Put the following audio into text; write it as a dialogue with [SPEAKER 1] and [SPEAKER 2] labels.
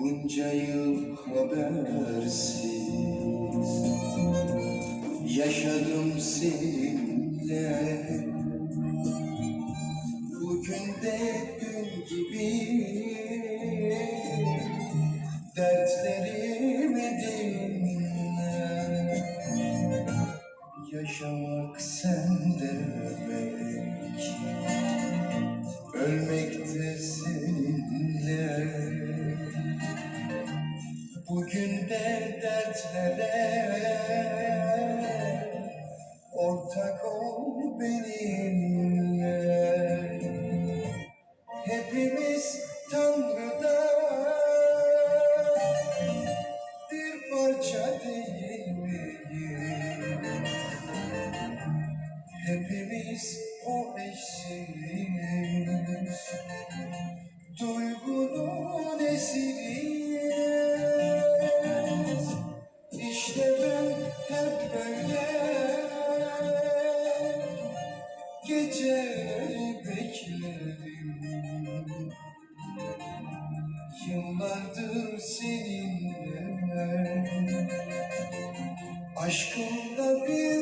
[SPEAKER 1] Bunca yıl habersiz Yaşadım seninle. Bugün de dün gibi Dertlerimi Yaşamak sende demek Ölmek de seninle. Bugün de dertlere Hepimiz o eşsiniz Duygunun esiriyiz. İşte ben hep böyle. Geceleri beklerim. Yıllardır seninle. Aşkımda bir